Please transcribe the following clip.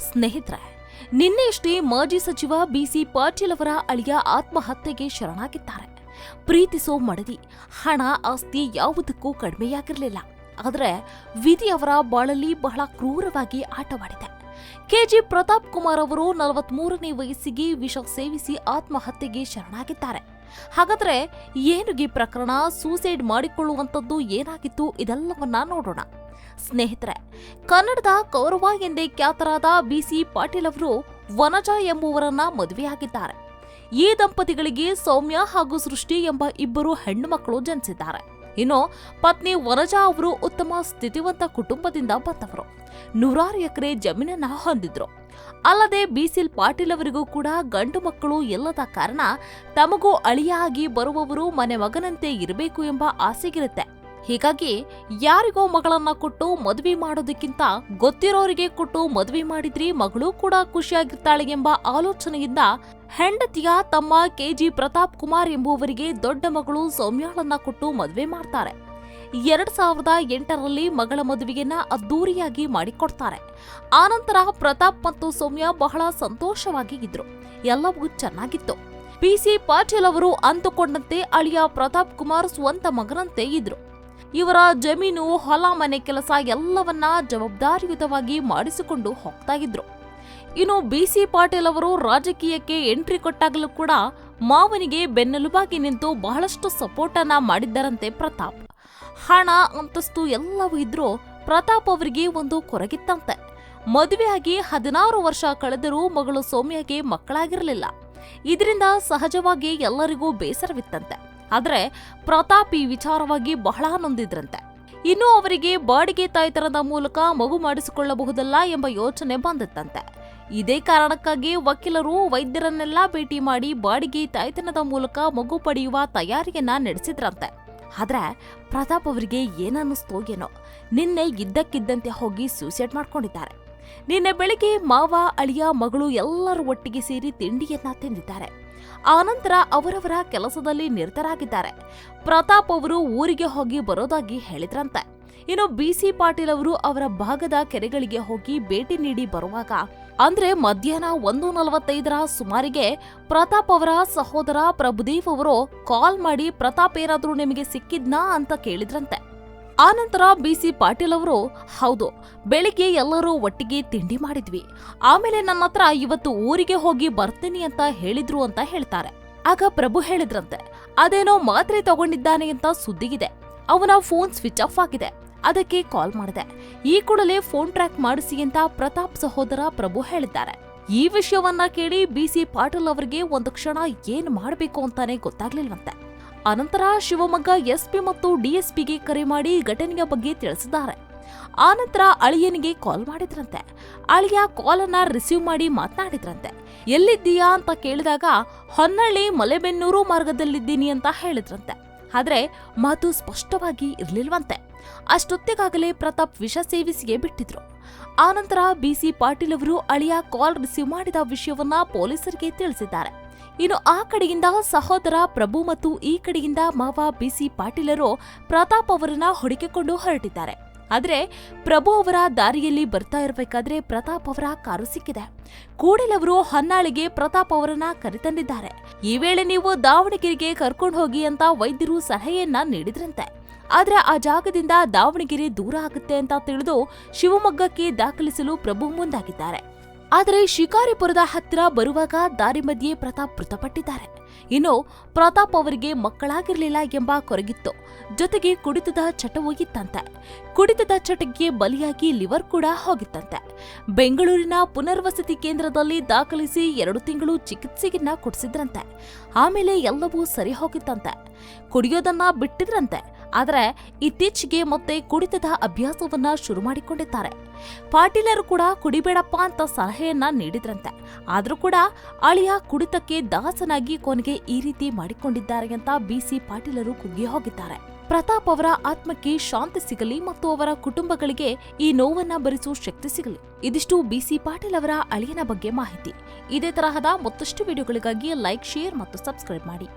ಸ್ನೇಹಿತರೆ, ನಿನ್ನೆಯಷ್ಟೇ ಮಾಜಿ ಸಚಿವ ಬಿಸಿ ಪಾಟೀಲ್ ಅವರ ಅಳಿಯ ಆತ್ಮಹತ್ಯೆಗೆ ಶರಣಾಗಿದ್ದಾರೆ. ಪ್ರೀತಿಸೋ ಮಡದಿ, ಹಣ, ಆಸ್ತಿ ಯಾವುದಕ್ಕೂ ಕಡಿಮೆಯಾಗಿರಲಿಲ್ಲ. ಆದರೆ ವಿಧಿ ಅವರ ಬಾಳಲ್ಲಿ ಬಹಳ ಕ್ರೂರವಾಗಿ ಆಟವಾಡಿದೆ. ಕೆಜಿ ಪ್ರತಾಪ್ ಕುಮಾರ್ ಅವರು ನಲವತ್ಮೂರನೇ ವಯಸ್ಸಿಗೆ ವಿಷ ಸೇವಿಸಿ ಆತ್ಮಹತ್ಯೆಗೆ ಶರಣಾಗಿದ್ದಾರೆ. ಹಾಗಾದ್ರೆ ಏನು ಈ ಪ್ರಕರಣ ಸೂಸೈಡ್ ಮಾಡಿಕೊಳ್ಳುವಂಥದ್ದು ಏನಾಗಿತ್ತು ಇದೆಲ್ಲವನ್ನ ನೋಡೋಣ. ಸ್ನೇಹಿತರೆ, ಕನ್ನಡದ ಕೌರವ ಎಂದೇ ಖ್ಯಾತರಾದ ಬಿಸಿ ಪಾಟೀಲ್ ಅವರು ವನಜ ಎಂಬುವರನ್ನ ಮದುವೆಯಾಗಿದ್ದಾರೆ. ಈ ದಂಪತಿಗಳಿಗೆ ಸೌಮ್ಯ ಹಾಗೂ ಸೃಷ್ಟಿ ಎಂಬ ಇಬ್ಬರು ಹೆಣ್ಣು ಮಕ್ಕಳು ಜನಿಸಿದ್ದಾರೆ. ಇನ್ನು ಪತ್ನಿ ವನಜಾ ಅವರು ಉತ್ತಮ ಸ್ಥಿತಿವಂತ ಕುಟುಂಬದಿಂದ ಬಂದವರು. ನೂರಾರು ಎಕರೆ ಜಮೀನನ್ನ ಹೊಂದಿದ್ರು. ಅಲ್ಲದೆ ಬಿಸಿಲ್ ಪಾಟೀಲ್ ಅವರಿಗೂ ಕೂಡ ಗಂಡು ಮಕ್ಕಳು ಇಲ್ಲದ ಕಾರಣ ತಮಗೂ ಅಳಿಯಾಗಿ ಬರುವವರು ಮನೆ ಮಗನಂತೆ ಇರಬೇಕು ಎಂಬ ಆಸೆಗಿರುತ್ತೆ. ಹೀಗಾಗಿ ಯಾರಿಗೋ ಮಗಳನ್ನ ಕೊಟ್ಟು ಮದುವೆ ಮಾಡೋದಕ್ಕಿಂತ ಗೊತ್ತಿರೋರಿಗೆ ಕೊಟ್ಟು ಮದುವೆ ಮಾಡಿದ್ರಿ ಮಗಳು ಕೂಡ ಖುಷಿಯಾಗಿರ್ತಾಳೆ ಎಂಬ ಆಲೋಚನೆಯಿಂದ ಹೆಂಡತಿಯ ತಮ್ಮ ಕೆಜಿ ಪ್ರತಾಪ್ ಕುಮಾರ್ ಎಂಬುವರಿಗೆ ದೊಡ್ಡ ಮಗಳು ಸೌಮ್ಯಾಳನ್ನ ಕೊಟ್ಟು ಮದುವೆ ಮಾಡ್ತಾರೆ. ಎರಡ್ ಸಾವಿರದ ಎಂಟರಲ್ಲಿ ಮಗಳ ಮದುವೆಯನ್ನ ಅದ್ದೂರಿಯಾಗಿ ಮಾಡಿಕೊಡ್ತಾರೆ. ಆನಂತರ ಪ್ರತಾಪ್ ಮತ್ತು ಸೌಮ್ಯ ಬಹಳ ಸಂತೋಷವಾಗಿ ಇದ್ರು. ಎಲ್ಲವೂ ಚೆನ್ನಾಗಿತ್ತು. ಪಿಸಿ ಪಾಟೀಲ್ ಅವರು ಅಂದುಕೊಂಡಂತೆ ಅಳಿಯ ಪ್ರತಾಪ್ ಕುಮಾರ್ ಸ್ವಂತ ಮಗನಂತೆ ಇದ್ರು. ಇವರ ಜಮೀನು, ಹೊಲ, ಮನೆ ಕೆಲಸ ಎಲ್ಲವನ್ನ ಜವಾಬ್ದಾರಿಯುತವಾಗಿ ಮಾಡಿಸಿಕೊಂಡು ಹೋಗ್ತಾ ಇದ್ರು. ಇನ್ನು ಬಿಸಿ ಪಾಟೀಲ್ ಅವರು ರಾಜಕೀಯಕ್ಕೆ ಎಂಟ್ರಿ ಕೊಟ್ಟಾಗಲೂ ಕೂಡ ಮಾವನಿಗೆ ಬೆನ್ನೆಲುಬಾಗಿ ನಿಂತು ಬಹಳಷ್ಟು ಸಪೋರ್ಟ್ ಅನ್ನ ಮಾಡಿದ್ದರಂತೆ ಪ್ರತಾಪ್. ಹಣ, ಅಂತಸ್ತು ಎಲ್ಲವೂ ಇದ್ರೂ ಪ್ರತಾಪ್ ಅವರಿಗೆ ಒಂದು ಕೊರಗಿತ್ತಂತೆ. ಮದುವೆಯಾಗಿ ಹದಿನಾರು ವರ್ಷ ಕಳೆದರೂ ಮಗಳು ಸೌಮ್ಯಗೆ ಮಕ್ಕಳಾಗಿರಲಿಲ್ಲ. ಇದರಿಂದ ಸಹಜವಾಗಿ ಎಲ್ಲರಿಗೂ ಬೇಸರವಿತ್ತಂತೆ. ಆದ್ರೆ ಪ್ರತಾಪ್ ಈ ವಿಚಾರವಾಗಿ ಬಹಳ ನೊಂದಿದ್ರಂತೆ. ಇನ್ನು ಅವರಿಗೆ ಬಾಡಿಗೆ ತಾಯ್ತನದ ಮೂಲಕ ಮಗು ಮಾಡಿಸಿಕೊಳ್ಳಬಹುದಲ್ಲ ಎಂಬ ಯೋಚನೆ ಬಂದಿತ್ತಂತೆ. ಇದೇ ಕಾರಣಕ್ಕಾಗಿ ವಕೀಲರು ವೈದ್ಯರನ್ನೆಲ್ಲ ಭೇಟಿ ಮಾಡಿ ಬಾಡಿಗೆ ತಾಯ್ತನದ ಮೂಲಕ ಮಗು ಪಡೆಯುವ ತಯಾರಿಯನ್ನ ನಡೆಸಿದ್ರಂತೆ. ಆದ್ರೆ ಪ್ರತಾಪ್ ಅವರಿಗೆ ಏನನ್ನಿಸ್ತೋ ಏನೋ. ನಿನ್ನೆ ಇದ್ದಕ್ಕಿದ್ದಂತೆ ಹೋಗಿ ಸೂಸೈಡ್ ಮಾಡ್ಕೊಂಡಿದ್ದಾರೆ. ನಿನ್ನೆ ಬೆಳಿಗ್ಗೆ ಮಾವ, ಅಳಿಯ, ಮಗಳು ಎಲ್ಲರೂ ಒಟ್ಟಿಗೆ ಸೇರಿ ತಿಂಡಿಯನ್ನ ತಿಂದಿದ್ದಾರೆ. ಆನಂತರ ಅವರವರ ಕೆಲಸದಲ್ಲಿ ನಿರತರಾಗಿದ್ದಾರೆ. ಪ್ರತಾಪ್ ಅವರು ಊರಿಗೆ ಹೋಗಿ ಬರೋದಾಗಿ ಹೇಳಿದ್ರಂತೆ. ಇನ್ನು ಬಿಸಿ ಪಾಟೀಲ್ ಅವರು ಅವರ ಭಾಗದ ಕೆರೆಗಳಿಗೆ ಹೋಗಿ ಭೇಟಿ ನೀಡಿ ಬರುವಾಗ, ಅಂದ್ರೆ ಮಧ್ಯಾಹ್ನ ಒಂದು ನಲವತ್ತೈದರ ಸುಮಾರಿಗೆ ಪ್ರತಾಪ್ ಅವರ ಸಹೋದರ ಪ್ರಭುದೇವ್ ಅವರು ಕಾಲ್ ಮಾಡಿ ಪ್ರತಾಪ್ ಏನಾದ್ರೂ ನಿಮಗೆ ಸಿಕ್ಕಿದ್ನಾ ಅಂತ ಕೇಳಿದ್ರಂತೆ. ಆನಂತರ ಬಿ ಸಿ ಪಾಟೀಲ್ ಅವರು, ಹೌದು, ಬೆಳಿಗ್ಗೆ ಎಲ್ಲರೂ ಒಟ್ಟಿಗೆ ತಿಂಡಿ ಮಾಡಿದ್ವಿ. ಆಮೇಲೆ ನನ್ನ ಹತ್ರ ಇವತ್ತು ಊರಿಗೆ ಹೋಗಿ ಬರ್ತೀನಿ ಅಂತ ಹೇಳಿದ್ರು ಅಂತ ಹೇಳ್ತಾರೆ. ಆಗ ಪ್ರಭು ಹೇಳಿದ್ರಂತೆ, ಅದೇನೋ ಮಾತ್ರೆ ತಗೊಂಡಿದ್ದಾನೆ ಅಂತ ಸುದ್ದಿಗಿದೆ. ಅವನ ಫೋನ್ ಸ್ವಿಚ್ ಆಫ್ ಆಗಿದೆ. ಅದಕ್ಕೆ ಕಾಲ್ ಮಾಡಿದೆ. ಈ ಕೂಡಲೇ ಫೋನ್ ಟ್ರ್ಯಾಕ್ ಮಾಡಿಸಿ ಅಂತ ಪ್ರತಾಪ್ ಸಹೋದರ ಪ್ರಭು ಹೇಳಿದ್ದಾರೆ. ಈ ವಿಷಯವನ್ನ ಕೇಳಿ ಬಿ ಸಿ ಪಾಟೀಲ್ ಅವರಿಗೆ ಒಂದು ಕ್ಷಣ ಏನ್ ಮಾಡಬೇಕು ಅಂತಾನೆ ಗೊತ್ತಾಗ್ಲಿಲ್ವಂತೆ. ಅನಂತರ ಶಿವಮೊಗ್ಗ ಎಸ್ಪಿ ಮತ್ತು ಡಿಎಸ್ಪಿಗೆ ಕರೆ ಮಾಡಿ ಘಟನೆಯ ಬಗ್ಗೆ ತಿಳಿಸಿದ್ದಾರೆ. ಆನಂತರ ಅಳಿಯನಿಗೆ ಕಾಲ್ ಮಾಡಿದ್ರಂತೆ. ಅಳಿಯ ಕಾಲನ್ನ ರಿಸೀವ್ ಮಾಡಿ ಮಾತನಾಡಿದ್ರಂತೆ. ಎಲ್ಲಿದ್ದೀಯಾ ಅಂತ ಕೇಳಿದಾಗ, ಹೊನ್ನಳ್ಳಿ ಮಲೆಬೆನ್ನೂರು ಮಾರ್ಗದಲ್ಲಿದ್ದೀನಿ ಅಂತ ಹೇಳಿದ್ರಂತೆ. ಆದರೆ ಮಾತು ಸ್ಪಷ್ಟವಾಗಿ ಇರಲಿಲ್ವಂತೆ. ಅಷ್ಟೊತ್ತಿಗಾಗಲೇ ಪ್ರತಾಪ್ ವಿಷ ಸೇವಿಸಿಗೆ ಬಿಟ್ಟಿದ್ರು. ಆನಂತರ ಬಿಸಿ ಪಾಟೀಲ್ ಅವರು ಅಳಿಯ ಕಾಲ್ ರಿಸೀವ್ ಮಾಡಿದ ವಿಷಯವನ್ನ ಪೊಲೀಸರಿಗೆ ತಿಳಿಸಿದ್ದಾರೆ. ಇನ್ನು ಆ ಕಡೆಯಿಂದ ಸಹೋದರ ಪ್ರಭು ಮತ್ತು ಈ ಕಡೆಯಿಂದ ಮಾವ ಬಿಸಿ ಪಾಟೀಲರು ಪ್ರತಾಪ್ ಅವರನ್ನ ಹುಡುಕಿಕೊಂಡು ಹೊರಟಿದ್ದಾರೆ. ಆದರೆ ಪ್ರಭು ಅವರ ದಾರಿಯಲ್ಲಿ ಬರ್ತಾ ಇರಬೇಕಾದ್ರೆ ಪ್ರತಾಪ್ ಅವರ ಕಾರು ಸಿಕ್ಕಿದೆ. ಕೂಡಲವರು ಹೊನ್ನಾಳಿಗೆ ಪ್ರತಾಪ್ ಅವರನ್ನ ಕರೆತಂದಿದ್ದಾರೆ. ಈ ವೇಳೆ ನೀವು ದಾವಣಗೆರೆಗೆ ಕರ್ಕೊಂಡು ಹೋಗಿ ಅಂತ ವೈದ್ಯರು ಸಲಹೆಯನ್ನ ನೀಡಿದ್ರಂತೆ. ಆದ್ರೆ ಆ ಜಾಗದಿಂದ ದಾವಣಗೆರೆ ದೂರ ಆಗುತ್ತೆ ಅಂತ ತಿಳಿದು ಶಿವಮೊಗ್ಗಕ್ಕೆ ದಾಖಲಿಸಲು ಪ್ರಭು ಮುಂದಾಗಿದ್ದಾರೆ. ಆದರೆ ಶಿಕಾರಿಪುರದ ಹತ್ತಿರ ಬರುವಾಗ ದಾರಿ ಮಧ್ಯೆ ಪ್ರತಾಪ್ ಮೃತಪಟ್ಟಿದ್ದಾರೆ. ಇನ್ನು ಪ್ರತಾಪ್ ಅವರಿಗೆ ಮಕ್ಕಳಾಗಿರಲಿಲ್ಲ ಎಂಬ ಕೊರಗಿತ್ತು. ಜೊತೆಗೆ ಕುಡಿತದ ಚಟವೂ ಇತ್ತಂತೆ. ಕುಡಿತದ ಚಟಕ್ಕೆ ಬಲಿಯಾಗಿ ಲಿವರ್ ಕೂಡ ಹೋಗಿತ್ತಂತೆ. ಬೆಂಗಳೂರಿನ ಪುನರ್ವಸತಿ ಕೇಂದ್ರದಲ್ಲಿ ದಾಖಲಿಸಿ ಎರಡು ತಿಂಗಳು ಚಿಕಿತ್ಸೆಯನ್ನ ಕೊಡಿಸಿದ್ರಂತೆ. ಆಮೇಲೆ ಎಲ್ಲವೂ ಸರಿ ಹೋಗಿತ್ತಂತೆ. ಕುಡಿಯೋದನ್ನ ಬಿಟ್ಟಿದ್ರಂತೆ. ಆದರೆ ಇತ್ತೀಚೆಗೆ ಮತ್ತೆ ಕುಡಿತದ ಅಭ್ಯಾಸವನ್ನ ಶುರು ಮಾಡಿಕೊಂಡಿದ್ದಾರೆ. ಪಾಟೀಲರು ಕೂಡ ಕುಡಿಬೇಡಪ್ಪ ಅಂತ ಸಲಹೆಯನ್ನ ನೀಡಿದ್ರಂತೆ. ಆದರೂ ಕೂಡ ಅಳಿಯ ಕುಡಿತಕ್ಕೆ ದಾಸನಾಗಿ ಕೊನೆಗೆ ಈ ರೀತಿ ಮಾಡಿಕೊಂಡಿದ್ದಾರೆ ಅಂತ ಬಿಸಿ ಪಾಟೀಲರು ಕುಗ್ಗಿ ಹೋಗಿದ್ದಾರೆ. ಪ್ರತಾಪ್ ಅವರ ಆತ್ಮಕ್ಕೆ ಶಾಂತಿ ಸಿಗಲಿ ಮತ್ತು ಅವರ ಕುಟುಂಬಗಳಿಗೆ ಈ ನೋವನ್ನ ಭರಿಸುವ ಶಕ್ತಿ ಸಿಗಲಿ. ಇದಿಷ್ಟು ಬಿಸಿ ಪಾಟೀಲ್ ಅವರ ಅಳಿಯನ ಬಗ್ಗೆ ಮಾಹಿತಿ. ಇದೇ ತರಹದ ಮತ್ತಷ್ಟು ವಿಡಿಯೋಗಳಿಗಾಗಿ ಲೈಕ್, ಶೇರ್ ಮತ್ತು ಸಬ್ಸ್ಕ್ರೈಬ್ ಮಾಡಿ.